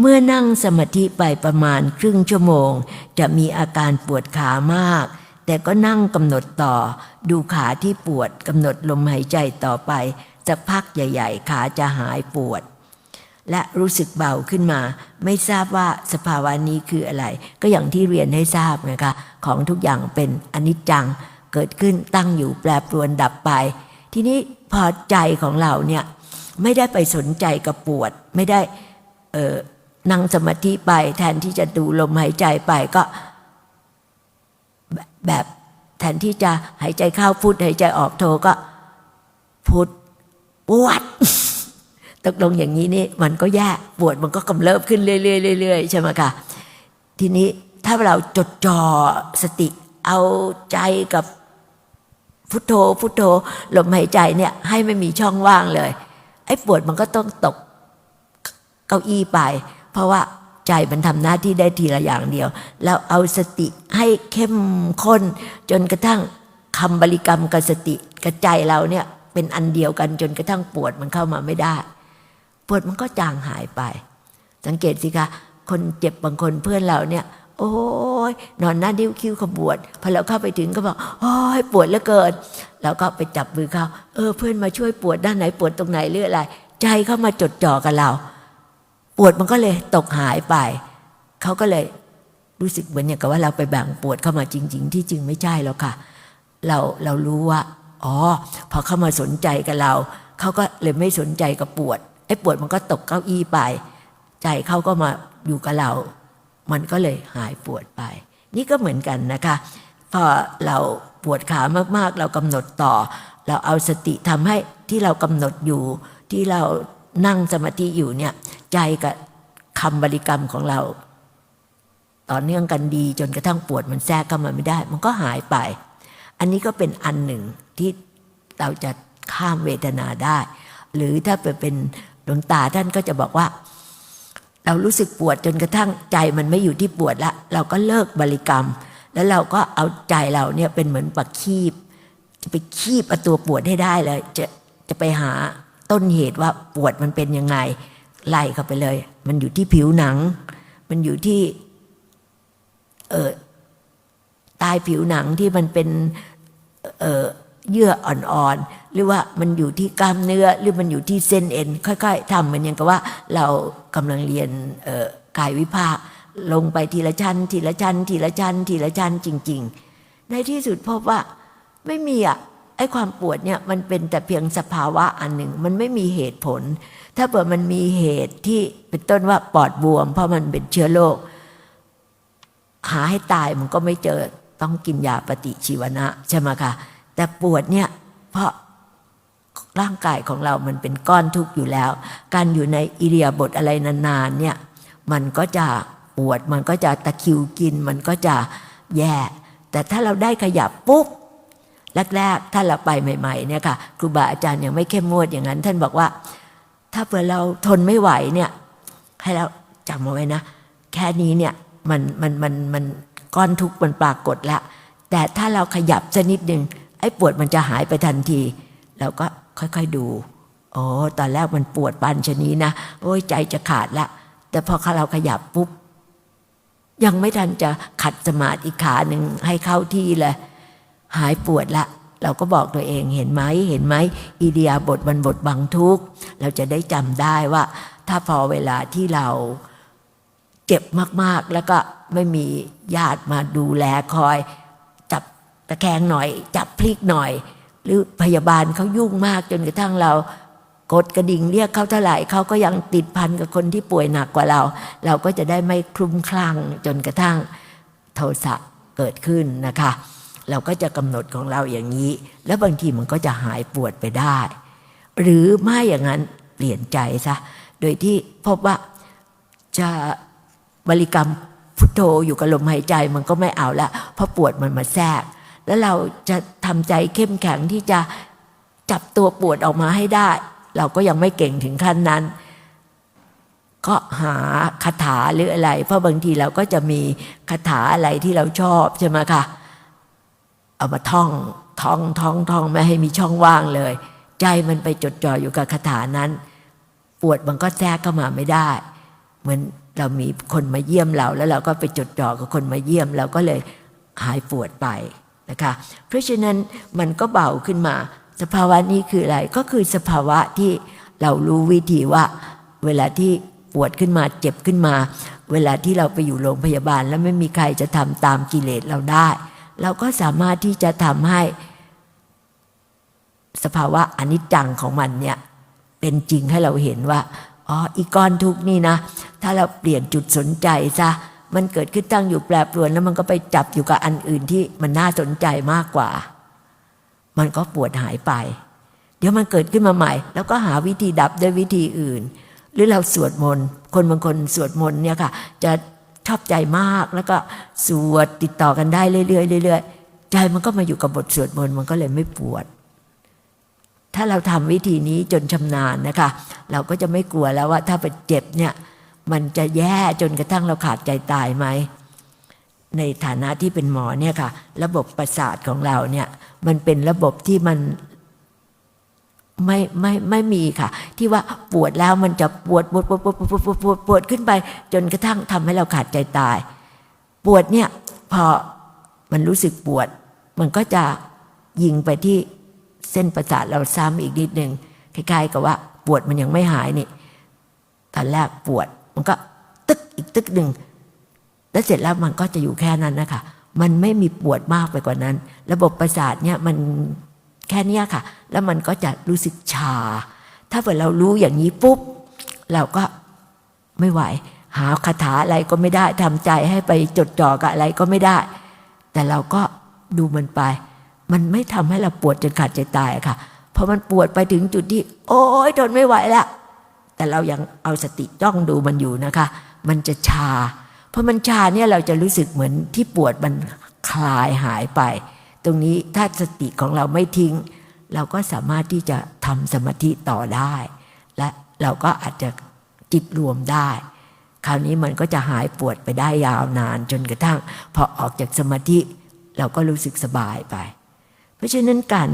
เมื่อนั่งสมาธิไปประมาณครึ่งชั่วโมง จะมีอาการปวดขามาก แต่ก็นั่งกำหนดต่อ ดูขาที่ปวดกำหนดลมหายใจต่อไปสักพักใหญ่ ๆ ขาจะหายปวด และรู้สึกเบาขึ้นมา ไม่ทราบว่าสภาวะนี้คืออะไร ก็อย่างที่เรียนให้ทราบนะคะของทุกอย่างเป็นอนิจจังเกิดขึ้นตั้งอยู่แปรปรวนดับไป ทีนี้พอใจของเราเนี่ย ไม่ได้ไปสนใจกับปวด ไม่ได้เออนั่งสมาธิไปแทนที่จะดูลมหายใจไปก็ แบบแทนที่จะหายใจเข้าพุทหายใจออกโทก็พุทปวดตกลงอย่างนี้นี่มันก็แย่ปวดมันก็กำเริบขึ้นเรื่อยๆเรื่อยๆใช่ไหมคะทีนี้ถ้าเราจดจ่อสติเอาใจกับพุทโธพุทโธลมหายใจเนี่ยให้ไม่มีช่องว่างเลย ไอ้ปวดมันก็ต้องตกเก้าอี้ไป เพราะว่าใจมันทำหน้าที่ได้ทีละอย่างเดียว แล้วเอาสติให้เข้มข้น จนกระทั่งคำบริกรรมกับสติกับใจเราเนี่ยเป็นอันเดียวกันจนกระทั่งปวดมันเข้ามาไม่ได้ ปวดมันก็จางหายไป สังเกตสิคะคนเจ็บบางคนเพื่อนเราเนี่ย โอ้ยนอนหน้าดิ้วคิ้วขบวดพอเราเข้าไปถึงก็บอกโอ้ยปวดเหลือเกินเราก็ไปจับมือเขาเออเพื่อนมาช่วยปวดด้านไหนปวดตรงไหนหรืออะไร ใจเข้ามาจดจ่อกับเรา ปวดมันก็เลยตกหายไปเขาก็เลยรู้สึกเหมือนอย่างกับว่าเราไปแบ่งปวดเข้ามาจริง ๆ ที่จริงไม่ใช่แล้วค่ะ เราเรารู้ว่าอ๋อพอเข้ามาสนใจกับเราเขาก็เลยไม่สนใจกับปวดไอ้ปวดมันก็ตกเก้าอี้ไป ใจเขาก็มาอยู่กับเรา มันก็เลยหายปวดไป นี่ก็เหมือนกันนะคะ พอเราปวดขามากๆ เรากำหนดต่อ เราเอาสติทำให้ที่เรากำหนดอยู่ ที่เรานั่งสมาธิอยู่เนี่ยใจกับคำบริกรรมของเรา ต่อเนื่องกันดีจนกระทั่งปวดมันแทรกเข้ามาไม่ได้ มันก็หายไป อันนี้ก็เป็นอันหนึ่งที่เราจะข้ามเวทนาได้ หรือถ้าเป็นหลวงตาท่านก็จะบอกว่า เรารู้สึกปวดจนกระทั่งใจมันไม่อยู่ที่ปวดละ เราก็เลิกบริกรรม แล้วเราก็เอาใจเราเนี่ยเป็นเหมือนปักคีบ จะไปคีบเอาตัวปวดให้ได้เลยจะจะไปหาต้นเหตุว่าปวดมันเป็นยังไงไล่เข้าไปเลย มันอยู่ที่ผิวหนัง มันอยู่ที่ เออใต้ผิวหนังที่มันเป็น เออ เยื่ออ่อนๆ หรือว่ามันอยู่ที่กล้ามเนื้อ หรือมันอยู่ที่เส้นเอ็น ค่อยๆทำเหมือนอย่างกับว่าเรากำลังเรียนกายวิภาคลงไปทีละชั้น ทีละชั้น ทีละชั้น ทีละชั้นจริง ๆ ในที่สุดพบว่าไม่มีอะไอ้ความปวดเนี่ยมันเป็นแต่เพียงสภาวะอันหนึ่ง มันไม่มีเหตุผล ถ้าเปิดมันมีเหตุที่เป็นต้นว่าปอดบวม เพราะมันเป็นเชื้อโรคหาให้ตายมันก็ไม่เจอต้องกินยาปฏิชีวนะใช่ไหมคะ แต่ปวดเนี่ยเพราะร่างกายของเรามันเป็นก้อนทุกข์อยู่แล้ว การอยู่ในอิเดียาบทอะไรนานๆเนี่ยมันก็จะปวดมันก็จะตะคิวกิน มันก็จะแย่ แต่ถ้าเราได้ขยับปุ๊บแรกๆถ้าเราไปใหม่ ๆ เนี่ยค่ะครูบาอาจารย์ยังไม่เข้มงวดอย่างนั้น ท่านบอกว่า ถ้าเผื่อเราทนไม่ไหวเนี่ยให้เราจำเอาไว้นะ แค่นี้เนี่ยมันมันมันมันก้อนทุกข์มันปรากฏแล้วแต่ถ้าเราขยับสักนิดหนึ่ง ไอ้ปวดมันจะหายไปทันที เราก็ค่อยๆดูอ๋อตอนแรกมันปวดปานชนี้นะโอ้ยใจจะขาดละ แต่พอเราขยับปุ๊บ ยังไม่ทันจะขัดสมาธิขาหนึ่งให้เข้าที่เลยหายปวดละ เราก็บอกตัวเองเห็นไหมเห็นไหมอีเดียบทมันบทบังทุกเราจะได้จำได้ว่า ถ้าพอเวลาที่เราเจ็บมากๆ แล้วก็ไม่มีญาติมาดูแลคอย ตะแคงหน่อย จับพลิกหน่อย หรือพยาบาลเขายุ่งมากจนกระทั่งเรา กดกระดิ่งเรียกเขาเท่าไหร่เขาก็ยังติดพันกับคนที่ป่วยหนักกว่าเรา เราก็จะได้ไม่คลุ้มคลั่งจนกระทั่งโทสะเกิดขึ้นนะคะ เราก็จะกำหนดของเราอย่างนี้ แล้วบางทีมันก็จะหายปวดไปได้ หรือไม่อย่างนั้นเปลี่ยนใจซะโดยที่พบว่าจะบริกรรมพุทโธอยู่กับลมหายใจมันก็ไม่เอาละเพราะปวดมันมาแทรก แล้วเราจะทำใจเข้มแข็งที่จะจับตัวปวดออกมาให้ได้ เราก็ยังไม่เก่งถึงขั้นนั้น ก็หาคาถาหรืออะไร เพราะบางทีเราก็จะมีคาถาอะไรที่เราชอบใช่ไหมคะเอามาท่องท่องท่องท่องไม่ให้มีช่องว่างเลย ใจมันไปจดจ่ออยู่กับคาถานั้น ปวดมันก็แทรกเข้ามาไม่ได้ เหมือนเรามีคนมาเยี่ยมเรา แล้วเราก็ไปจดจ่อกับคนมาเยี่ยมเราก็เลยหายปวดไป นะคะเพราะฉะนั้นมันก็เบาขึ้นมา สภาวะนี้คืออะไรก็คือสภาวะที่เรารู้วิธีว่า เวลาที่ปวดขึ้นมาเจ็บขึ้นมา เวลาที่เราไปอยู่โรงพยาบาล แล้วไม่มีใครจะทำตามกิเลสเราได้ เราก็สามารถที่จะทำให้สภาวะอนิจจังของมันเนี่ยเป็นจริงให้เราเห็นว่าอ๋ออีกก้อนทุกข์นี่นะ ถ้าเราเปลี่ยนจุดสนใจซะ มันเกิดขึ้นตั้งอยู่แปรปรวนแล้วมันก็ไปจับอยู่กับอันอื่นที่มันน่าสนใจมากกว่า มันก็ปวดหายไป เดี๋ยวมันเกิดขึ้นมาใหม่ แล้วก็หาวิธีดับด้วยวิธีอื่น หรือเราสวดมนต์คนบางคนสวดมนต์เนี่ยค่ะ จะชอบใจมากแล้วก็สวดติดต่อกันได้เรื่อยๆเรื่อยๆใจมันก็มาอยู่กับบทสวดมนต์มันก็เลยไม่ปวด ถ้าเราทำวิธีนี้จนชำนาญนะคะ เราก็จะไม่กลัวแล้วว่าถ้าไปเจ็บเนี่ย มันจะแย่จนกระทั่งเราขาดใจตายไหม ในฐานะที่เป็นหมอเนี่ยค่ะ ระบบประสาทของเราเนี่ย มันเป็นระบบที่มันไม่ไม่ไม่มีค่ะ ที่ว่าปวดแล้วมันจะปวดปวดปวดปวดปวดปวดปวดปวดปวดขึ้นไป จนกระทั่งทำให้เราขาดใจตาย ปวดเนี่ยพอมันรู้สึกปวด มันก็จะยิงไปที่เส้นประสาทเราซ้ำอีกนิดหนึ่งคล้ายๆกับว่า ปวดมันยังไม่หายนี่ตอนแรกปวด มันก็ตึกอีกตึกหนึ่งแล้วเสร็จแล้วมันก็จะอยู่แค่นั้นนะคะมันไม่มีปวดมากไปกว่านั้น ระบบประสาทเนี่ยมันแค่นี้ค่ะ แล้วมันก็จะรู้สึกชา ถ้าเกิดเรารู้อย่างนี้ปุ๊บ เราก็ไม่ไหว หาคาถาอะไรก็ไม่ได้ทำใจให้ไปจดจ่อกับอะไรก็ไม่ได้ แต่เราก็ดูมันไป มันไม่ทำให้เราปวดจนขาดใจตายค่ะ เพราะมันปวดไปถึงจุดที่ โอ๊ยทนไม่ไหวละ แต่เรายังเอาสติจ้องดูมันอยู่นะคะ มันจะชา เพราะมันชาเนี่ยเราจะรู้สึกเหมือนที่ปวดมันคลายหายไป ตรงนี้ถ้าสติของเราไม่ทิ้ง เราก็สามารถที่จะทำสมาธิต่อได้ และเราก็อาจจะจิตรวมได้ คราวนี้มันก็จะหายปวดไปได้ยาวนานจนกระทั่ง พอออกจากสมาธิ เราก็รู้สึกสบายไป เพราะฉะนั้นการ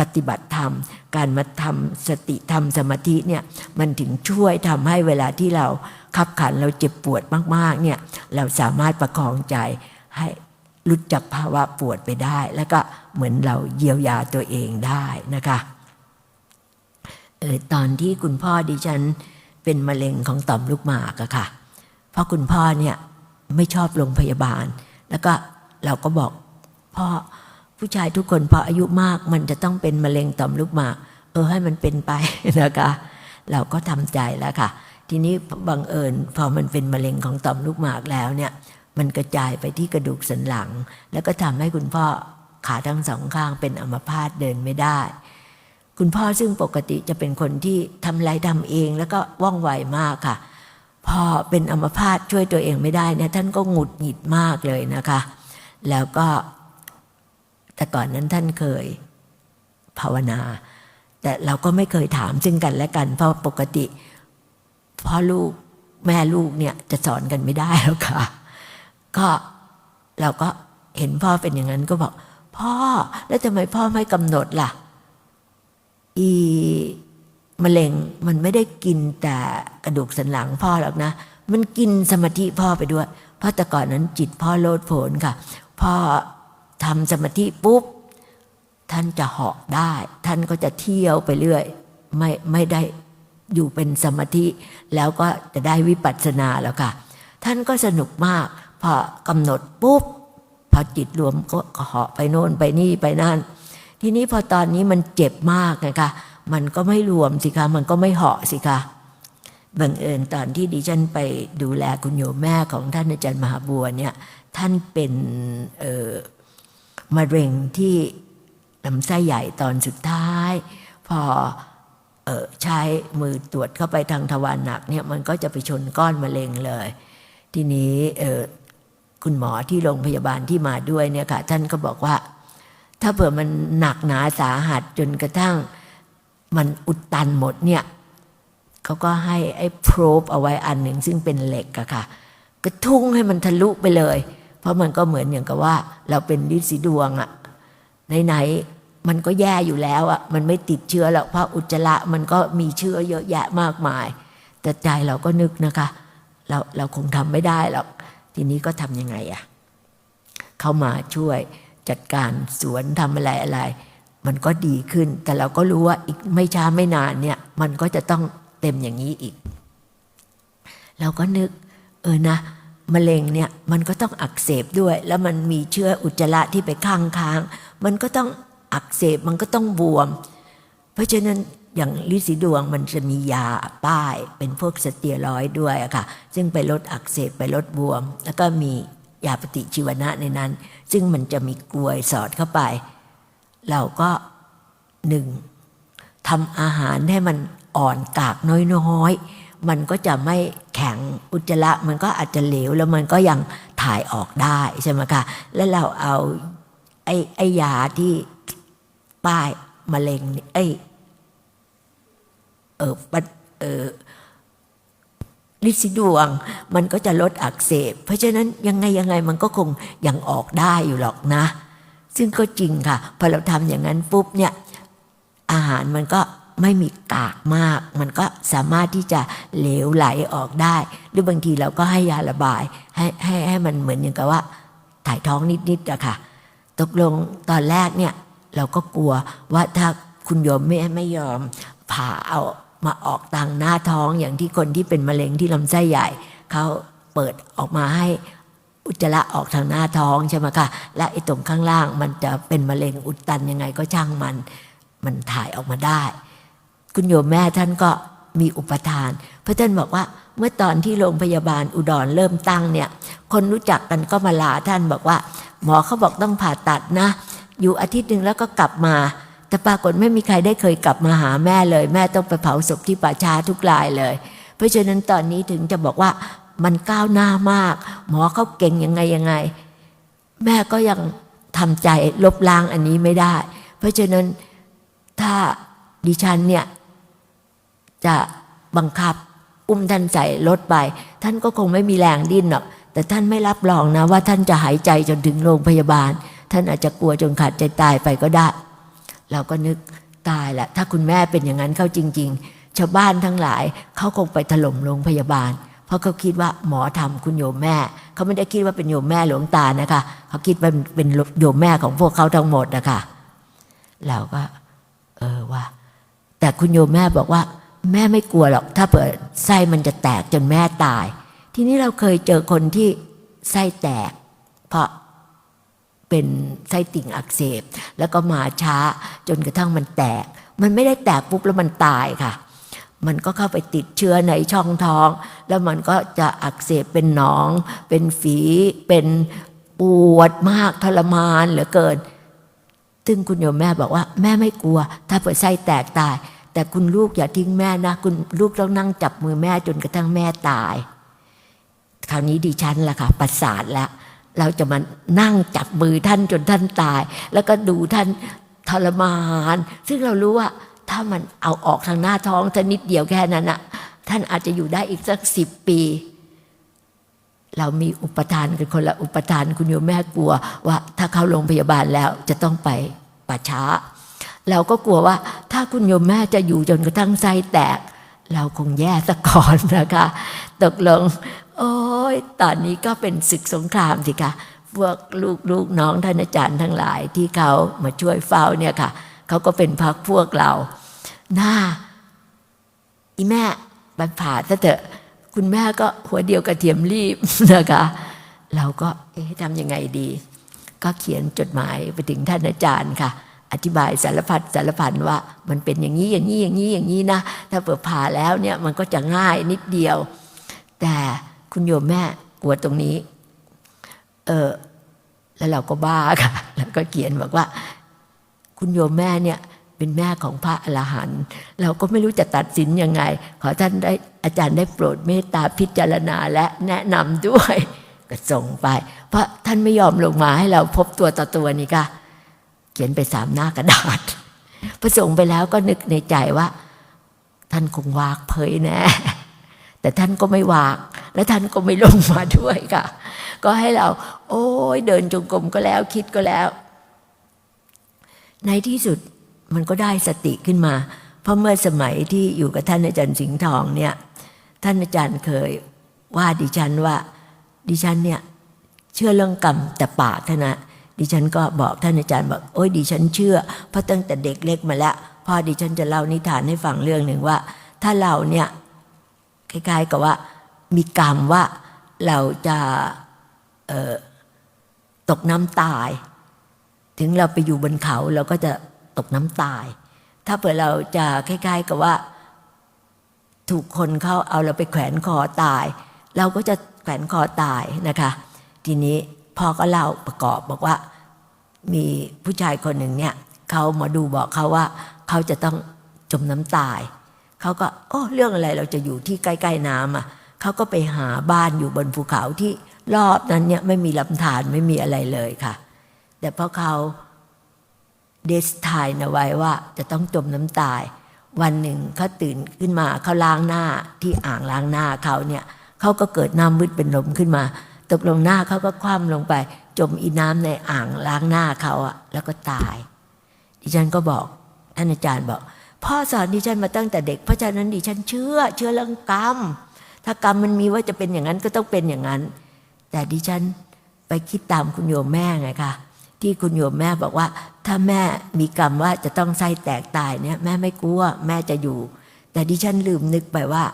ปฏิบัติธรรม การมาทำสติทำสมาธิเนี่ยมันถึงช่วยทำให้เวลาที่เราขับขันเราเจ็บปวดมากๆเนี่ยเราสามารถประคองใจให้หลุดจากภาวะปวดไปได้ แล้วก็เหมือนเราเยียวยาตัวเองได้นะคะเออตอนที่คุณพ่อดิฉันเป็นมะเร็งของต่อมลูกหมากอะค่ะ เพราะคุณพ่อเนี่ยไม่ชอบโรงพยาบาล แล้วก็เราก็บอกพ่อ ผู้ชายทุกคนพออายุมากมันจะต้องเป็นมะเร็งต่อมลูกหมาก เออให้มันเป็นไปนะคะ เราก็ทำใจแล้วค่ะ ทีนี้บังเอิญพอมันเป็นมะเร็งของต่อมลูกหมากแล้วเนี่ย มันกระจายไปที่กระดูกสันหลัง แล้วก็ทำให้คุณพ่อขาทั้งสองข้างเป็นอัมพาตเดินไม่ได้ คุณพ่อซึ่งปกติจะเป็นคนที่ทำไรทำเองแล้วก็ว่องไวมากค่ะ พอเป็นอัมพาตช่วยตัวเองไม่ได้เนี่ยท่านก็หงุดหงิดมากเลยนะคะ แล้วก็ แต่ก่อนนั้นท่านเคยภาวนา แต่เราก็ไม่เคยถามซึ่งกันและกัน เพราะปกติพ่อลูกแม่ลูกเนี่ยจะสอนกันไม่ได้แล้วค่ะ ก็เราก็เห็นพ่อเป็นอย่างนั้นก็บอก พ่อแล้วทำไมพ่อไม่กำหนดล่ะ อีมะเร็งมันไม่ได้กินแต่กระดูกสันหลังพ่อหรอกนะ มันกินสมาธิพ่อไปด้วย เพราะแต่ก่อนนั้นจิตพ่อโลดโผนค่ะ พ่อ ทำสมาธิปุ๊บ ท่านจะเหาะได้ ท่านก็จะเที่ยวไปเรื่อย ไม่ไม่ได้อยู่เป็นสมาธิ แล้วก็จะได้วิปัสสนาแล้วค่ะ ท่านก็สนุกมาก พอกำหนดปุ๊บ พอจิตรวมก็เหาะไปโน่นไปนี่ไปนั่น ทีนี้พอตอนนี้มันเจ็บมากนะคะมันก็ไม่รวมสิคะมันก็ไม่เหาะสิคะบังเอิญตอนที่ดิฉันไปดูแลคุณโยมแม่ของท่านอาจารย์มหาบัวเนี่ย ท่านเป็นเมะเร็งที่ลำไส้ใหญ่ตอนสุดท้าย พอออใช้มือตรวจเข้าไปทางทวารหนักเนี่ยมันก็จะไปชนก้อนมะเร็งเลย ทีนี้คุณหมอที่โรงพยาบาลที่มาด้วยเนี่ยค่ะท่านก็บอกว่า ถ้าเผื่อมันหนักหนาสาหัสจนกระทั่งมันอุดตันหมดเนี่ยเขาก็ให้ไอ้โพรบเอาไว้อันหนึ่งซึ่งเป็นเหล็กอะค่ะกระทุ้งให้มันทะลุไปเลย เพราะมันก็เหมือนอย่างกับว่า เราเป็นดินสีดวงอะไหนมันก็แย่อยู่แล้วอะมันไม่ติดเชื้อหรอกเพราะอุจจาระมันก็มีเชื้อเยอะแยะมากมาย แต่ใจเราก็นึกนะคะ เราเราคงทำไม่ได้หรอกทีนี้ก็ทำยังไงอะเข้ามาช่วยจัดการสวนทำอะไรอะไร มันก็ดีขึ้น แต่เราก็รู้ว่าอีกไม่ช้าไม่นานเนี่ย มันก็จะต้องเต็มอย่างนี้อีก เราก็นึก เออนะ มะเร็งเนี่ยมันก็ต้องอักเสบด้วย แล้วมันมีเชื้ออุจจาระที่ไปข้างค้างมันก็ต้องอักเสบมันก็ต้องบวม เพราะฉะนั้นอย่างลิสีดวงมันจะมียาป้ายเป็นพวกสเตียรอยด์ด้วยอะค่ะ ซึ่งไปลดอักเสบไปลดบวม แล้วก็มียาปฏิชีวนะในนั้น ซึ่งมันจะมีกลวยสอดเข้าไป เราก็หนึ่งทำอาหารให้มันอ่อนกากน้อยๆ มันก็จะไม่แข็งอุจจาระมันก็อาจจะเหลว แล้วมันก็ยังถ่ายออกได้ใช่ไหมคะแล้วเราเอาไอ้ไอ้ยาที่ป้ายมะเร็งนี่ไอ้เออปัดเออลิซิดวง มันก็จะลดอักเสบ เพราะฉะนั้นยังไงยังไงมันก็คงยังออกได้อยู่หรอกนะ ซึ่งก็จริงค่ะ พอเราทำอย่างนั้นปุ๊บเนี่ย อาหารมันก็ ไม่มีกากมาก มันก็สามารถที่จะเหลวไหลออกได้ หรือบางทีเราก็ให้ยาระบายให้ให้ให้มันเหมือนอย่างกับว่าถ่ายท้องนิดๆอะค่ะ ตกลงตอนแรกเนี่ยเราก็กลัวว่าถ้าคุณโยมไม่ไม่ยอมผ่าเอามาออกทางหน้าท้องอย่างที่คนที่เป็นมะเร็งที่ลำไส้ใหญ่เขาเปิดออกมาให้อุจจาระออกทางหน้าท้องใช่ไหมคะและไอ้ตรงข้างล่างมันจะเป็นมะเร็งอุดตันยังไงก็ช่างมัน มันถ่ายออกมาได้ คุณโยมแม่ท่านก็มีอุปทานเพราะท่านบอกว่าเมื่อตอนที่โรงพยาบาลอุดรเริ่มตั้งเนี่ย คนรู้จักกันก็มาลาท่านบอกว่า หมอเขาบอกต้องผ่าตัดนะ อยู่อาทิตย์หนึ่งแล้วก็กลับมา แต่ปรากฏไม่มีใครได้เคยกลับมาหาแม่เลย แม่ต้องไปเผาศพที่ป่าช้าทุกรายเลย เพราะฉะนั้นตอนนี้ถึงจะบอกว่ามันก้าวหน้ามาก หมอเขาเก่งยังไงยังไง แม่ก็ยังทำใจลบล้างอันนี้ไม่ได้ เพราะฉะนั้นถ้าดิฉันเนี่ย จะบังคับ อุ้มท่านใส่รถไป ท่านก็คงไม่มีแรงดิ้นหรอกแต่ท่านไม่รับรองนะว่าท่านจะหายใจจนถึงโรงพยาบาล ท่านอาจจะกลัวจนขาดใจตายไปก็ได้ เราก็นึกตายละถ้าคุณแม่เป็นอย่างนั้นเข้าจริง ๆ ชาวบ้านทั้งหลายเขาคงไปถล่มโรงพยาบาล เพราะเขาคิดว่าหมอทำคุณโยมแม่ เขาไม่ได้คิดว่าเป็นโยมแม่หลวงตานะคะเขาคิดว่าเป็นโยมแม่ของพวกเขาทั้งหมดนะคะเราก็ เออว่า แต่คุณโยมแม่บอกว่า แม่ไม่กลัวหรอก ถ้าเปิดไส้มันจะแตกจนแม่ตาย ทีนี้เราเคยเจอคนที่ไส้แตก เพราะเป็นไส้ติ่งอักเสบ แล้วก็มาช้าจนกระทั่งมันแตก มันไม่ได้แตกปุ๊บแล้วมันตายค่ะ มันก็เข้าไปติดเชื้อในช่องท้อง แล้วมันก็จะอักเสบเป็นหนอง เป็นฝีเป็นปวดมากทรมานเหลือเกิน ซึ่งคุณโยมแม่บอกว่า แม่ไม่กลัว ถ้าเปิดไส้แตกตาย แต่คุณลูกอย่าทิ้งแม่นะ คุณลูกต้องนั่งจับมือแม่จนกระทั่งแม่ตาย คราวนี้ดิฉันล่ะค่ะประสาทแล้วเราจะมานั่งจับมือท่านจนท่านตาย แล้วก็ดูท่านทรมาน ซึ่งเรารู้ว่าถ้ามันเอาออกทางหน้าท้องท่านนิดเดียวแค่นั้นอะท่านอาจจะอยู่ได้อีกสักสิบปี เรามีอุปทานกันคนละอุปทานคุณโยมแม่กลัว ว่าถ้าเข้าโรงพยาบาลแล้วจะต้องไปป่าช้า เราก็กลัวว่าถ้าคุณโยมแม่จะอยู่จนกระทั่งไส้แตก เราคงแย่สะก่อนนะคะ ตกลง โอ้ยตอนนี้ก็เป็นศึกสงครามสิคะพวกลูกลูกน้องท่านอาจารย์ทั้งหลายที่เขามาช่วยเฝ้าเนี่ยค่ะเขาก็เป็นพักพวกเรา หน้าอีแม่บันผ่าซะเถอะ คุณแม่ก็หัวเดียวกระเทียมรีบนะคะ เราก็เอ๊ะทำยังไงดี ก็เขียนจดหมายไปถึงท่านอาจารย์ค่ะ อธิบายสารพัดสารพันว่ามันเป็นอย่างนี้อย่างนี้อย่างนี้อย่างนี้นะถ้าเปิดผ่าแล้วเนี่ยมันก็จะง่ายนิดเดียว แต่คุณโยมแม่กลัวตรงนี้ เออแล้วเราก็บ้าค่ะ แล้วก็เขียนบอกว่า คุณโยมแม่เนี่ยเป็นแม่ของพระอรหันต์เราก็ไม่รู้จะตัดสินยังไง ขอท่านได้อาจารย์ได้โปรดเมตตาพิจารณาและแนะนำด้วยก็ส่งไป เพราะท่านไม่ยอมลงมาให้เราพบตัวต่อตัวนี่ค่ะ ขียนไปสามหน้ากระดาษพอส่งไปแล้วก็นึกในใจว่า ท่านคงวากเผยแน่แต่ท่านก็ไม่วากและท่านก็ไม่ลงมาด้วยค่ะ ก็ให้เรา โอ้ยเดินจงกรมก็แล้วคิดก็แล้ว ในที่สุดมันก็ได้สติขึ้นมา เพราะเมื่อสมัยที่อยู่กับท่านอาจารย์สิงห์ทองเนี่ย ท่านอาจารย์เคยว่าดิฉันว่า ดิฉันเนี่ย เชื่อเรื่องกรรมแต่ปากเท่านะ ดิฉันก็บอกท่านอาจารย์บอกโอ้ยดิฉันเชื่อเพราะตั้งแต่เด็กเล็กมาแล้วพ่อดิฉันจะเล่านิทานให้ฟังเรื่องหนึ่งว่า ถ้าเราเนี่ยคล้ายๆกับว่า มีกรรมว่าเราจะตกน้ำตาย ถึงเราไปอยู่บนเขาเราก็จะตกน้ำตาย ถ้าเผื่อเราจะคล้าย ๆกับว่า ถูกคนเข้าเอาเราไปแขวนคอตาย เราก็จะแขวนคอตายนะคะ ทีนี้ พ่อก็เล่าประกอบบอกว่า มีผู้ชายคนหนึ่งเนี่ยเขาหมาดูบอกเขาว่าเขาจะต้องจมน้ำตายเขาก็โอ้เรื่องอะไรเราจะอยู่ที่ใกล้ๆน้ำอะเขาก็ไปหาบ้านอยู่บนภูเขาที่รอบนั้นเนี่ยไม่มีลำธารไม่มีอะไรเลยค่ะ แต่พราะเขาเดสทายนะไว้ว่าจะต้องจมน้ำตาย วันหนึ่งเขาตื่นขึ้นมาเขาล้างหน้าที่อ่างล้างหน้าเขาเนี่ยเขาก็เกิดน้ำมืดเป็นลมขึ้นมา ตกลงหน้าเขาก็คว่ำลงไป จมอีน้ำในอ่างล้างหน้าเขาอะแล้วก็ตาย ดิฉันก็บอกท่านอาจารย์บอก พ่อสอนดิฉันมาตั้งแต่เด็ก เพราะฉะนั้นดิฉันเชื่อ เชื่อเรื่องกรรม ถ้ากรรมมันมีว่าจะเป็นอย่างนั้นก็ต้องเป็นอย่างนั้น แต่ดิฉันไปคิดตามคุณโยมแม่ไงคะที่คุณโยมแม่บอกว่า ถ้าแม่มีกรรมว่าจะต้องไส้แตกตายเนี่ย แม่ไม่กลัวแม่จะอยู่ แต่ดิฉันลืมนึกไปว่า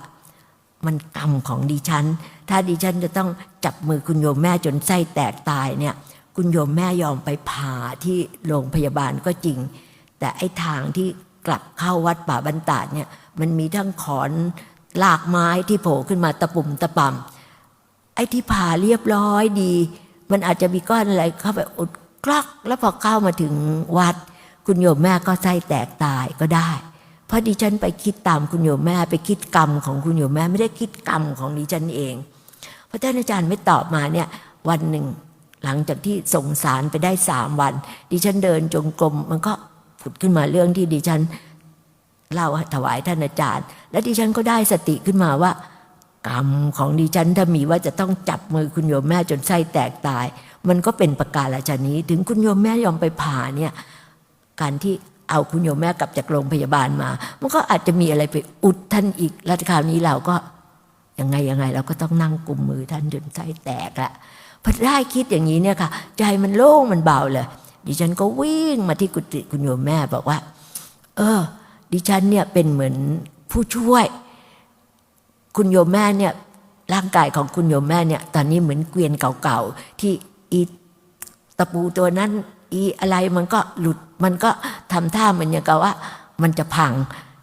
มันกรรมของดิฉัน ถ้าดิฉันจะต้องจับมือคุณโยมแม่จนไส้แตกตายเนี่ย คุณโยมแม่ยอมไปผ่าที่โรงพยาบาลก็จริง แต่ไอ้ทางที่กลับเข้าวัดป่าบรรดาดเนี่ย มันมีทั้งขอนลากไม้ที่โผล่ขึ้นมาตะปุ่มตะปำไอ้ที่ผ่าเรียบร้อยดี มันอาจจะมีก้อนอะไรเข้าไปอุดกลัก แล้วพอเข้ามาถึงวัด คุณโยมแม่ก็ไส้แตกตายก็ได้เพราะดิฉันไปคิดตามคุณโยมแม่ไปคิดกรรมของคุณโยมแม่ไม่ได้คิดกรรมของดิฉันเอง ระท่านอาจารย์ไม่ตอบมาเนี่ยวันหนึ่ง หลังจากที่ส่งสารไปได้สามวัน ดิฉันเดินจงกรมมันก็ผุดขึ้นมาเรื่องที่ดิฉันเล่าถวายท่านอาจารย์ และดิฉันก็ได้สติขึ้นมาว่า กรรมของดิฉันถ้ามีว่าจะต้องจับมือคุณโยมแม่จนไส้แตกตาย มันก็เป็นประการละชนี้ ถึงคุณโยมแม่ยอมไปผ่าเนี่ยการที่เอาคุณโยมแม่กลับจากโรงพยาบาลมา มันก็อาจจะมีอะไรไปอุดท่านอีกแล้วคราวนี้เราก็ ยังไงยังไงเราก็ต้องนั่งกุมมือท่านจนไส้แตกละพอได้คิดอย่างนี้เนี่ยค่ะ ใจมันโล่งมันเบาเลย ดิฉันก็วิ่งมาที่กุฏิคุณโยมแม่บอกว่า เออ ดิฉันเนี่ยเป็นเหมือนผู้ช่วย คุณโยมแม่เนี่ยร่างกายของคุณโยมแม่เนี่ย ตอนนี้เหมือนเกวียนเก่าๆที่อีตะปูตัวนั้น อีอะไรมันก็หลุดมันก็ทำท่าเหมือนอย่างกับว่า มันจะพัง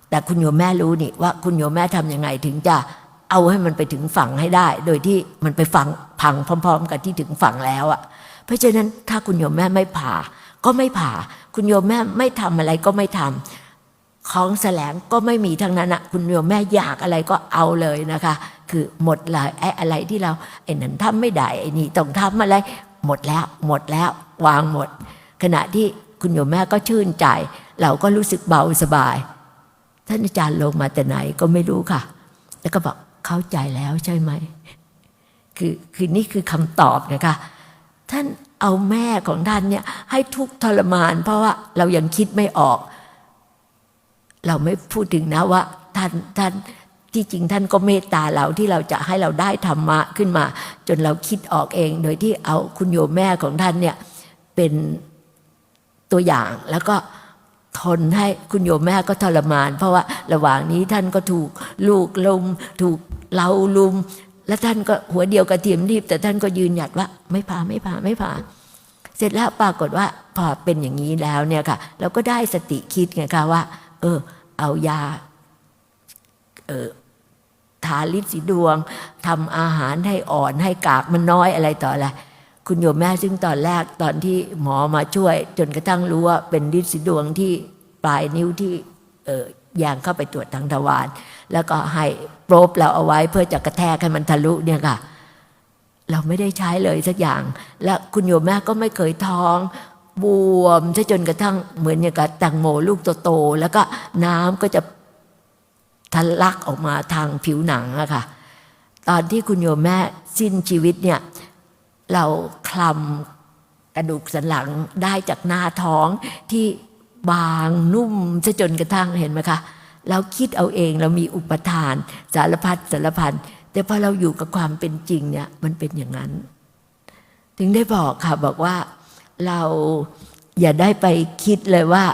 แต่คุณโยมแม่รู้นี่ว่าคุณโยมแม่ทำยังไงถึงจะ เอาให้มันไปถึงฝั่งให้ได้ โดยที่มันไปฝังพังพร้อม ๆ กันที่ถึงฝั่งแล้วอะเพราะฉะนั้นถ้าคุณโยมแม่ไม่ผ่า ก็ไม่ผ่า คุณโยมแม่ไม่ทำอะไรก็ไม่ทำของแสลงก็ไม่มีทั้งนั้นอะคุณโยมแม่อยากอะไรก็เอาเลยนะคะ คือหมดเลยไอ้อะไรที่เราไอ้นั้นทำไม่ได้ไอ้นี่ต้องทำอะไร หมดแล้ว หมดแล้ว วางหมด ขณะที่คุณโยมแม่ก็ชื่นใจ เราก็รู้สึกเบาสบาย ท่านอาจารย์ลงมาแต่ไหนก็ไม่รู้ค่ะ แล้วก็บอก เข้าใจแล้วใช่ไหมคือคือนี่คือคำตอบนะคะท่านเอาแม่ของท่านเนี่ยให้ทุกทรมาน เพราะว่าเรายังคิดไม่ออก เราไม่พูดถึงนะว่าท่านท่านที่จริงท่านก็เมตตาเราที่เราจะให้เราได้ธรรมะขึ้นมา จนเราคิดออกเอง โดยที่เอาคุณโยมแม่ของท่านเนี่ยเป็นตัวอย่างแล้วก็ทนให้คุณโยมแม่ก็ทรมาน เพราะว่าระหว่างนี้ท่านก็ถูกลูกลมถูก เราลุม และท่านก็หัวเดียวกระเทียมรีบ แต่ท่านก็ยืนหยัดว่า ไม่ผ่าไม่ผ่าไม่ผ่าเสร็จแล้วปรากฏว่าพอเป็นอย่างนี้แล้วเนี่ยค่ะ เราก็ได้สติคิดไงคะว่า เออ เอายาเออทาลิปสีดวงทำอาหารให้อ่อนให้กากมันน้อยอะไรต่ออะไรคุณโยมแม่ซึ่งตอนแรกตอนที่หมอมาช่วย จนกระทั่งรู้ว่าเป็นลิปสีดวงที่ปลายนิ้วที่เออยางเข้าไปตรวจทางทวารแล้วก็ให้โปรบเราเอาไว้เพื่อจะกระแทกให้มันทะลุเนี่ยค่ะ เราไม่ได้ใช้เลยสักอย่าง และคุณโยมแม่ก็ไม่เคยท้องบวมซะจนกระทั่งเหมือนอย่างกับแตงโมลูกโตๆแล้วก็น้ำก็จะทะลักออกมาทางผิวหนังอะค่ะ ตอนที่คุณโยมแม่สิ้นชีวิตเนี่ย เราคลำกระดูกสันหลังได้จากหน้าท้องที่บางนุ่มซะจนกระทั่งเห็นไหมคะ เราคิดเอาเองเรามีอุปทาน สารพัดสารพันแต่พอเราอยู่กับความเป็นจริงเนี่ยมันเป็นอย่างนั้น ถึงได้บอกค่ะบอกว่าเราอย่าได้ไปคิดเลยว่า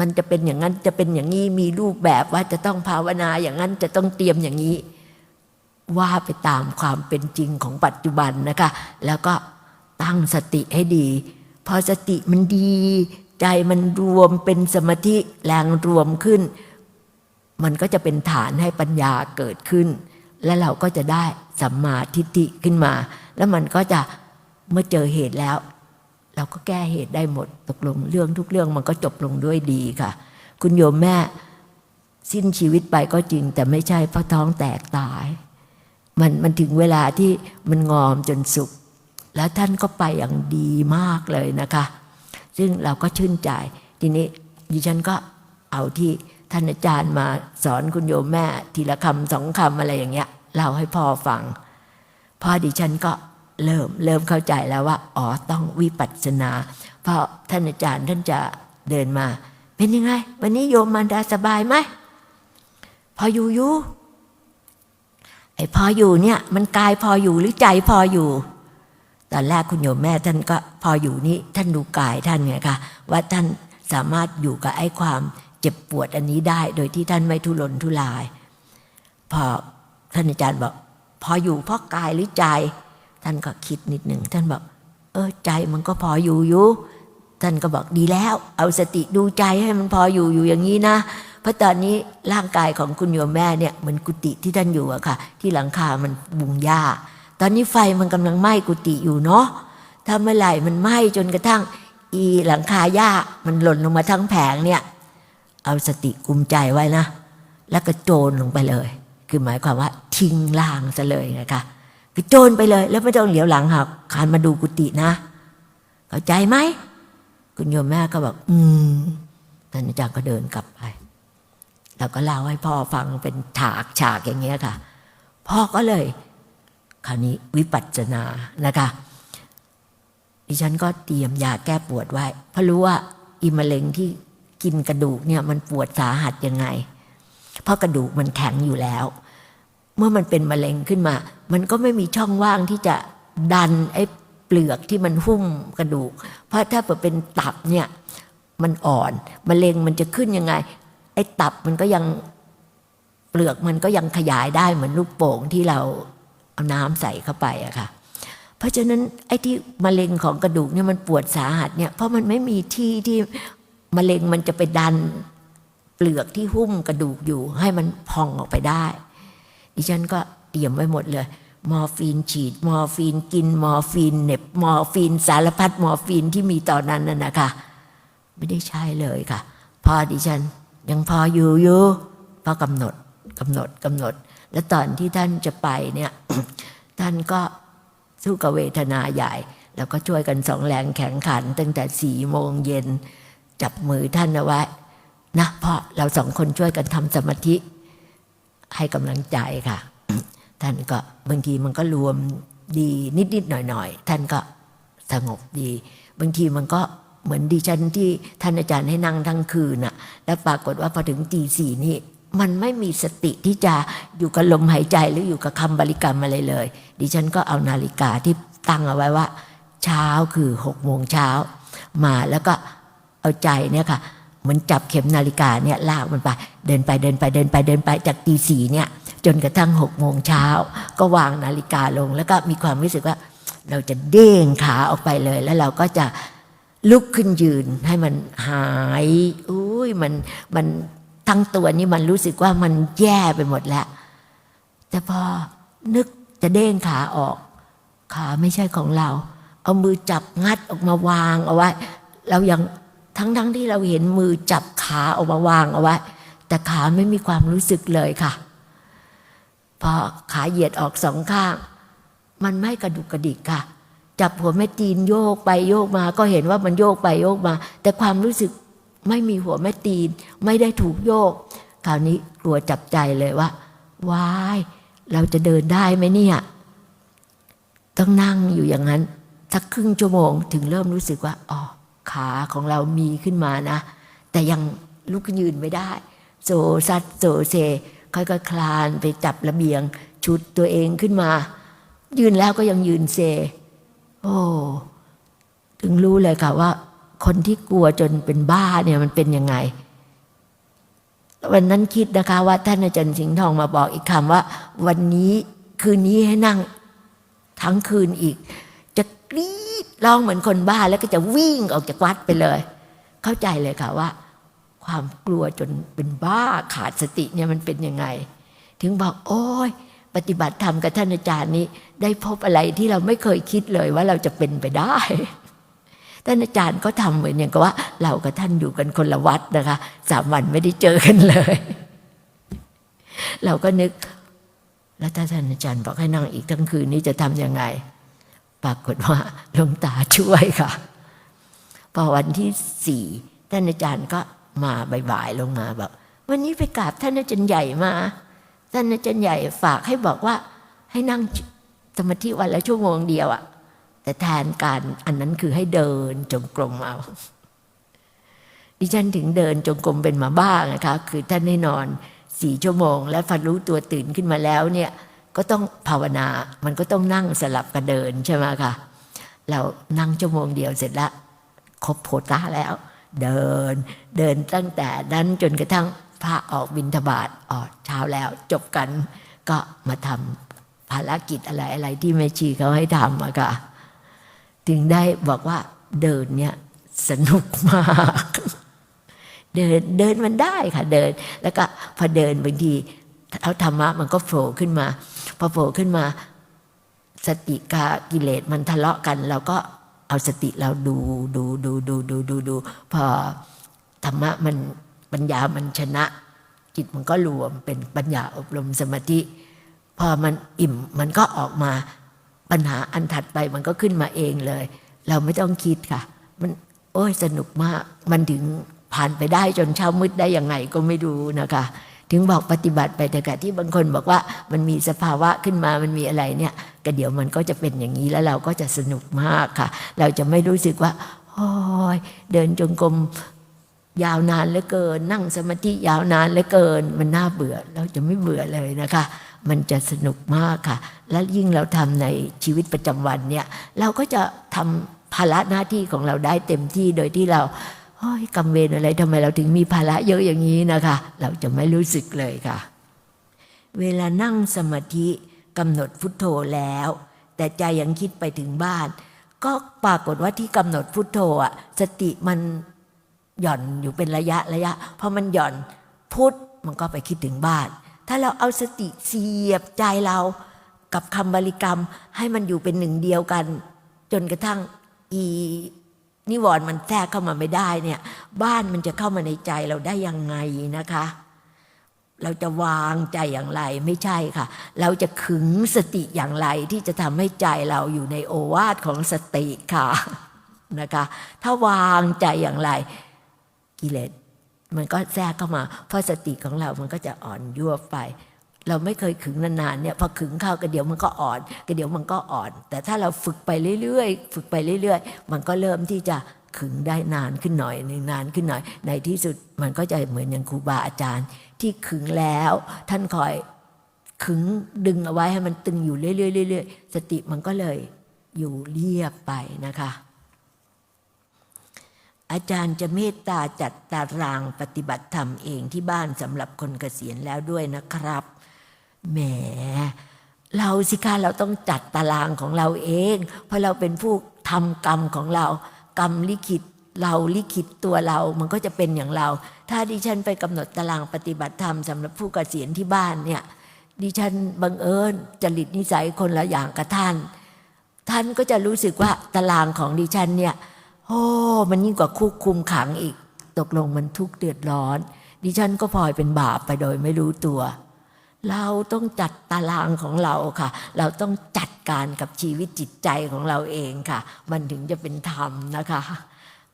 มันจะเป็นอย่างนั้นจะเป็นอย่างนี้มีรูปแบบว่าจะต้องภาวนาอย่างนั้นจะต้องเตรียมอย่างนี้ ว่าไปตามความเป็นจริงของปัจจุบันนะคะ แล้วก็ตั้งสติให้ดี พอสติมันดี ใจมันรวมเป็นสมาธิแรงรวมขึ้น มันก็จะเป็นฐานให้ปัญญาเกิดขึ้น และเราก็จะได้สัมมาทิฏฐิขึ้นมา แล้วมันก็จะเมื่อเจอเหตุแล้ว เราก็แก้เหตุได้หมดตกลงเรื่องทุกเรื่องมันก็จบลงด้วยดีค่ะ คุณโยมแม่สิ้นชีวิตไปก็จริง แต่ไม่ใช่เพราะท้องแตกตาย มันมันถึงเวลาที่มันงอมจนสุกแล้วท่านก็ไปอย่างดีมากเลยนะคะ ซึ่งเราก็ชื่นใจ ทีนี้ดิฉันก็เอาที่ท่านอาจารย์มาสอนคุณโยมแม่ ทีละคำสองคำอะไรอย่างเงี้ยเล่าให้พ่อฟังพ่อดิฉันก็เริ่มเริ่มเข้าใจแล้วว่า อ๋อต้องวิปัสสนา เพราะท่านอาจารย์ท่านจะเดินมา เป็นยังไง วันนี้โยมมารดาสบายไหมพออยู่อยู่ไอ้พออยู่เนี่ย มันกายพออยู่หรือใจพออยู่ ตอนแรกคุณโยมแม่ท่านก็พออยู่นี่ท่านดูกายท่านไงคะว่าท่านสามารถอยู่กับไอ้ความเจ็บปวดอันนี้ได้ โดยที่ท่านไม่ทุรนทุราย พอท่านอาจารย์บอก พออยู่เพราะกายหรือใจ ท่านก็คิดนิดหนึ่งท่านบอก เออใจมันก็พออยู่อยู่ท่านก็บอกดีแล้ว เอาสติดูใจให้มันพออยู่อยู่อย่างนี้นะเพราะตอนนี้ร่างกายของคุณโยมแม่เนี่ยเหมือนกุฏิที่ท่านอยู่อะค่ะ ที่หลังคามันบุงหญ้า ตอนนี้ไฟมันกำลังไหม้กุฏิอยู่เนาะถ้าเมื่อไหร่มันไหม้จนกระทั่ง อีหลังคาหญ้ามันหล่นลงมาทั้งแผงเนี่ย เอาสติกุมใจไว้นะ แล้วก็โจรลงไปเลย คือหมายความว่า ทิ้งล่างซะเลยนะคะคือโจรไปเลย แล้วไม่ต้องเหลียวหลังหักคานมาดูกุฏินะ เข้าใจไหมคุณโยมแม่ก็บอกอืมท่านอาจารย์ก็เดินกลับไปแล้วก็เล่าให้พ่อฟังเป็นฉากฉากอย่างเงี้ยค่ะ พ่อก็เลย คราวนี้วิปัสสนานะคะดิฉันก็เตรียมยาแก้ปวดไว้ เพราะรู้ว่าอีมะเร็งที่กินกระดูกเนี่ยมันปวดสาหัสยังไง เพราะกระดูกมันแข็งอยู่แล้ว เมื่อมันเป็นมะเร็งขึ้นมา มันก็ไม่มีช่องว่างที่จะดันไอ้เปลือกที่มันหุ้มกระดูก เพราะถ้าเปิดเป็นตับเนี่ยมันอ่อนมะเร็งมันจะขึ้นยังไง ไอ้ตับมันก็ยังเปลือกมันก็ยังขยายได้เหมือนลูกโป่งที่เรา เอาน้ำใส่เข้าไปอะค่ะ เพราะฉะนั้นไอ้ที่มะเร็งของกระดูกเนี่ยมันปวดสาหัสเนี่ยเพราะมันไม่มีที่ที่มะเร็งมันจะไปดันเปลือกที่หุ้มกระดูกอยู่ ให้มันพองออกไปได้ ดิฉันก็เตรียมไว้หมดเลย มอร์ฟีนฉีด มอร์ฟีนกิน มอร์ฟีนเน็บ มอร์ฟีนสารพัดมอร์ฟีนที่มีตอนนั้นน่ะนะคะ ไม่ได้ใช่เลยค่ะ พอดิฉันยังพออยู่อยู่พอกำหนดกำหนดกำหนด แล้วตอนที่ท่านจะไปเนี่ยท่านก็สู้กับเวทนาใหญ่ แล้วก็ช่วยกันสองแรงแข็งขัน ตั้งแต่สี่โมงเย็น จับมือท่านเอาไว้นะเพราะเราสองคนช่วยกันทำสมาธิ ให้กำลังใจค่ะ ท่านก็บางทีมันก็รวมดีนิดๆหน่อยๆ ท่านก็สงบดี บางทีมันก็เหมือนดิฉันที่ท่านอาจารย์ให้นั่งทั้งคืนน่ะ แล้วปรากฏว่าพอถึงตีสี่นี่ มันไม่มีสติที่จะอยู่กับลมหายใจหรืออยู่กับคำบริกรรมอะไรเลย ดิฉันก็เอานาฬิกาที่ตั้งเอาไว้ว่า เช้าคือหกโมงเช้ามาแล้วก็เอาใจเนี่ยค่ะเหมือนจับเข็มนาฬิกาเนี่ยลากมันไป เดินไปเดินไปเดินไปเดินไปจากตีสี่เนี่ยจนกระทั่งหกโมงเช้าก็วางนาฬิกาลง แล้วก็มีความรู้สึกว่าเราจะเด้งขาออกไปเลย แล้วเราก็จะลุกขึ้นยืนให้มันหายอุ้ยมันมัน ทั้งตัวนี้มันรู้สึกว่ามันแย่ไปหมดแล้ว แต่พอนึกจะเด้งขาออก ขาไม่ใช่ของเรา เอามือจับงัดออกมาวางเอาไว้ เรายังทั้งทั้งที่เราเห็นมือจับขาออกมาวางเอาไว้ แต่ขาไม่มีความรู้สึกเลยค่ะ พอขาเหยียดออกสองข้าง มันไม่กระดุกกระดิกค่ะ จับหัวแม่ตีนโยกไปโยกมา ก็เห็นว่ามันโยกไปโยกมา แต่ความรู้สึก ไม่มีหัวแม่ตีน ไม่ได้ถูกโยก คราวนี้กลัวจับใจเลยว่าวายเราจะเดินได้ไหมเนี่ยต้องนั่งอยู่อย่างนั้นสักครึ่งชั่วโมงถึงเริ่มรู้สึกว่าอ๋อขขาของเรามีขึ้นมานะ แต่ยังลุกยืนไม่ได้โซซัดโซเซ ค่อยๆคลานไปจับระเบียง ชุดตัวเองขึ้นมา ยืนแล้วก็ยังยืนเซ โอ้ถึงรู้เลยค่ะว่า คนที่กลัวจนเป็นบ้าเนี่ยมันเป็นยังไง วันนั้นคิดนะคะว่าท่านอาจารย์สิงห์ทองมาบอกอีกคำว่า วันนี้คืนนี้ให้นั่งทั้งคืนอีก จะกรีดร้องเหมือนคนบ้าแล้วก็จะวิ่งออกจากวัดไปเลย เข้าใจเลยค่ะว่า ความกลัวจนเป็นบ้าขาดสติเนี่ยมันเป็นยังไง ถึงบอกโอ้ยปฏิบัติธรรมกับท่านอาจารย์นี้ ได้พบอะไรที่เราไม่เคยคิดเลยว่าเราจะเป็นไปได้ ท่านอาจารย์ก็ทำเหมือนอย่างกับว่า เรากับท่านอยู่กันคนละวัดนะคะสามวันไม่ได้เจอกันเลย เราก็นึก แล้วถ้าท่านอาจารย์บอกให้นั่งอีกทั้งคืนนี้จะทำยังไง ปรากฏว่าหลวงตาช่วยค่ะ พอวันที่สี่ท่านอาจารย์ก็มาบ่ายๆลงมาบอกวันนี้ไปกราบท่านอาจารย์ใหญ่มา ท่านอาจารย์ใหญ่ฝากให้บอกว่า ให้นั่งสมาธิวันละชั่วโมงเดียวอะ แต่แทนการอันนั้นคือให้เดินจงกรมเอาดิฉันถึงเดินจงกรมเป็นมาบ้างนะคะคือท่านให้นอนสี่ชั่วโมง แล้วพอรู้ตัวตื่นขึ้นมาแล้วเนี่ยก็ต้องภาวนา มันก็ต้องนั่งสลับกันเดินใช่ไหมคะเรานั่งชั่วโมงเดียวเสร็จล้วครบโพตาแล้ว เดินเดินตั้งแต่นั้นจนกระทั่งพระออกบินทบาทออกเช้าแล้ว จบกันก็มาทำภารกิจอะไรอะไรที่แม่ชีเขาให้ทำอะค่ะ ถึงได้บอกว่าเดินเนี่ยสนุกมาก เดินเดินมันได้ค่ะเดิน แล้วก็พอเดินบางทีเอาธรรมะมันก็โผล่ขึ้นมา พอโผล่ขึ้นมา สติกากิเลสมันทะเลาะกันเราก็เอาสติเราดูดูดูดูดูดูดูพอธรรมะมันปัญญามันชนะ จิตมันก็รวมเป็นปัญญาอบรมสมาธิ พอมันอิ่มมันก็ออกมา ปัญหาอันถัดไปมันก็ขึ้นมาเองเลย เราไม่ต้องคิดค่ะ มันโอ้ยสนุกมาก มันถึงผ่านไปได้จนเช้ามืดได้ยังไงก็ไม่รู้นะคะ ถึงบอกปฏิบัติไปแต่กะที่บางคนบอกว่ามันมีสภาวะขึ้นมามันมีอะไรเนี่ยก็เดี๋ยวมันก็จะเป็นอย่างนี้แล้วเราก็จะสนุกมากค่ะ เราจะไม่รู้สึกว่าโอ้ยเดินจงกรมยาวนานเหลือเกิน นั่งสมาธิยาวนานเหลือเกิน มันน่าเบื่อเราจะไม่เบื่อเลยนะคะ มันจะสนุกมากค่ะ และยิ่งเราทำในชีวิตประจำวันเนี่ย เราก็จะทำภาระหน้าที่ของเราได้เต็มที่โดยที่เราโอ้ยกำเวรอะไรทำไมเราถึงมีภาระเยอะอย่างนี้นะคะ เราจะไม่รู้สึกเลยค่ะ เวลานั่งสมาธิกำหนดพุทโธแล้ว แต่ใจยังคิดไปถึงบ้าน ก็ปรากฏว่าที่กำหนดพุทโธอะสติมันหย่อนอยู่เป็นระยะระยะพอมันหย่อนพุทมันก็ไปคิดถึงบ้าน ถ้าเราเอาสติเสียบใจเรากับคำบริกรรมให้มันอยู่เป็นหนึ่งเดียวกัน จนกระทั่งอีนิวรณ์มันแทรกเข้ามาไม่ได้เนี่ย บ้านมันจะเข้ามาในใจเราได้ยังไงนะคะ เราจะวางใจอย่างไรไม่ใช่ค่ะ เราจะขึงสติอย่างไรที่จะทำให้ใจเราอยู่ในโอวาทของสติค่ะนะคะ ถ้าวางใจอย่างไรกิเลส มันก็แทรกเข้ามา เพราะสติของเรามันก็จะอ่อนยั่วไป เราไม่เคยขึงนานๆเนี่ยพอขึงเข้าก็เดี๋ยวมันก็อ่อนก็เดี๋ยวมันก็อ่อน แต่ถ้าเราฝึกไปเรื่อยๆ ฝึกไปเรื่อย ๆ มันก็เริ่มที่จะขึงได้นานขึ้นหน่อยหนึ่งนานขึ้นหน่อย ในที่สุดมันก็จะเหมือนอย่างครูบาอาจารย์ ที่ขึงแล้วท่านคอยขึงดึงเอาไว้ให้มันตึงอยู่เรื่อยๆเรื่อยๆสติมันก็เลยอยู่เรียบไปนะคะ อาจารย์จะเมตตาจัดตารางปฏิบัติธรรมเองที่บ้านสำหรับคนเกษียณแล้วด้วยนะครับแหมเราสิคะเราต้องจัดตารางของเราเอง เพราะเราเป็นผู้ทำกรรมของเรา กรรมลิขิตเราลิขิตตัวเรา มันก็จะเป็นอย่างเรา ถ้าดิฉันไปกำหนดตารางปฏิบัติธรรมสำหรับผู้เกษียณที่บ้านเนี่ย ดิฉันบังเอิญจริตนิสัยคนละอย่างกับท่าน ท่านก็จะรู้สึกว่าตารางของดิฉันเนี่ย โอ้มันยิ่งกว่าคุกคุมขังอีก ตกลงมันทุกข์เดือดร้อน ดิฉันก็พลอยเป็นบาปไปโดยไม่รู้ตัว เราต้องจัดตารางของเราค่ะ เราต้องจัดการกับชีวิตจิตใจของเราเองค่ะ มันถึงจะเป็นธรรมนะคะ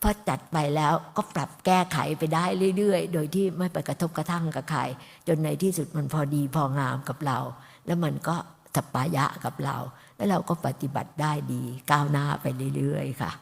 พอจัดไปแล้วก็ปรับแก้ไขไปได้เรื่อยๆ โดยที่ไม่ไปกระทบกระทั่งกับใคร จนในที่สุดมันพอดีพองามกับเรา แล้วมันก็สัปปายะกับเรา แล้วเราก็ปฏิบัติได้ดีก้าวหน้าไปเรื่อยๆ ค่ะ